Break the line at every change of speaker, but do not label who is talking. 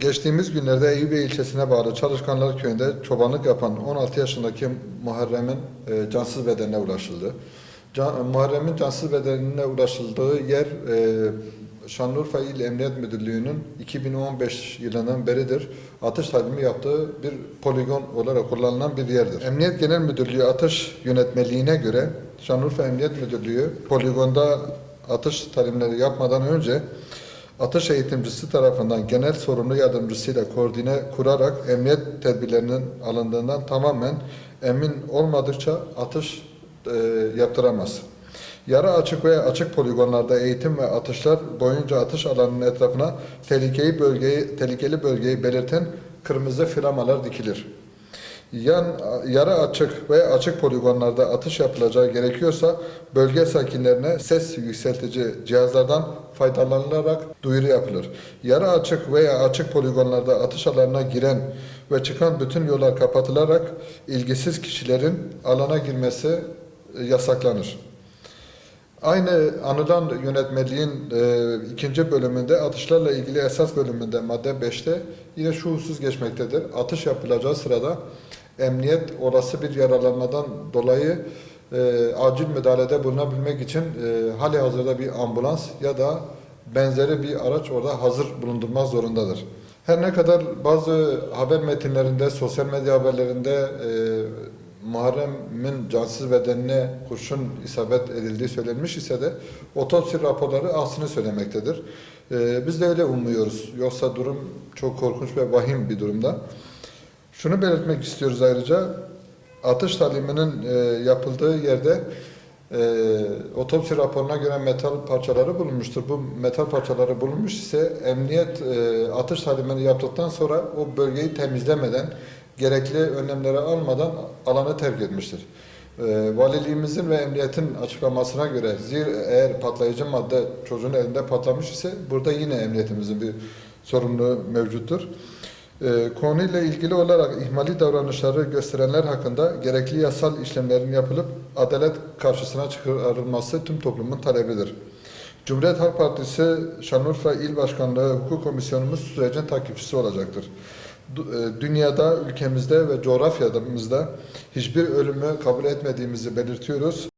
Geçtiğimiz günlerde Eyüpiye ilçesine bağlı Çalışkanlar Köyü'nde çobanlık yapan 16 yaşındaki Muharrem'in e, cansız bedenine ulaşıldı. Can, Muharrem'in cansız bedenine ulaşıldığı yer e, Şanlıurfa İl Emniyet Müdürlüğü'nün 2015 yılından beridir atış talimi yaptığı bir poligon olarak kullanılan bir yerdir. Emniyet Genel Müdürlüğü atış yönetmeliğine göre Şanlıurfa Emniyet Müdürlüğü poligonda atış talimleri yapmadan önce atış eğitimcisi tarafından genel sorumlu yardımcısıyla koordine kurarak emniyet tedbirlerinin alındığından tamamen emin olmadıkça atış e, yaptıramaz. Yara açık veya açık poligonlarda eğitim ve atışlar boyunca atış alanının etrafına tehlikeli bölgeyi tehlikeli bölgeyi belirten kırmızı flamalar dikilir. Yan, yara açık ve açık poligonlarda atış yapılacağı gerekiyorsa bölge sakinlerine ses yükseltici cihazlardan faydalanılarak duyuru yapılır. Yara açık veya açık poligonlarda atış alanına giren ve çıkan bütün yollar kapatılarak ilgisiz kişilerin alana girmesi e, yasaklanır. Aynı anılan yönetmeliğin e, ikinci bölümünde atışlarla ilgili esas bölümünde madde 5'te yine şu husus geçmektedir. Atış yapılacağı sırada emniyet olası bir yaralanmadan dolayı e, acil müdahalede bulunabilmek için e, hali hazırda bir ambulans ya da benzeri bir araç orada hazır bulundurmak zorundadır. Her ne kadar bazı haber metinlerinde, sosyal medya haberlerinde e, Muharrem'in cansız bedenine kurşun isabet edildiği söylenmiş ise de otopsi raporları aslını söylemektedir. Ee, biz de öyle umuyoruz. Yoksa durum çok korkunç ve vahim bir durumda. Şunu belirtmek istiyoruz ayrıca. Atış taliminin e, yapıldığı yerde e, otopsi raporuna göre metal parçaları bulunmuştur. Bu metal parçaları bulunmuş ise emniyet e, atış talimini yaptıktan sonra o bölgeyi temizlemeden gerekli önlemleri almadan alanı terk etmiştir. E, valiliğimizin ve emniyetin açıklamasına göre zir eğer patlayıcı madde çocuğun elinde patlamış ise burada yine emniyetimizin bir sorumluluğu mevcuttur. E, konuyla ilgili olarak ihmali davranışları gösterenler hakkında gerekli yasal işlemlerin yapılıp adalet karşısına çıkarılması tüm toplumun talebidir. Cumhuriyet Halk Partisi Şanlıurfa İl Başkanlığı Hukuk Komisyonumuz sürecin takipçisi olacaktır. E, Dünyada, ülkemizde ve coğrafyamızda hiçbir ölümü kabul etmediğimizi belirtiyoruz.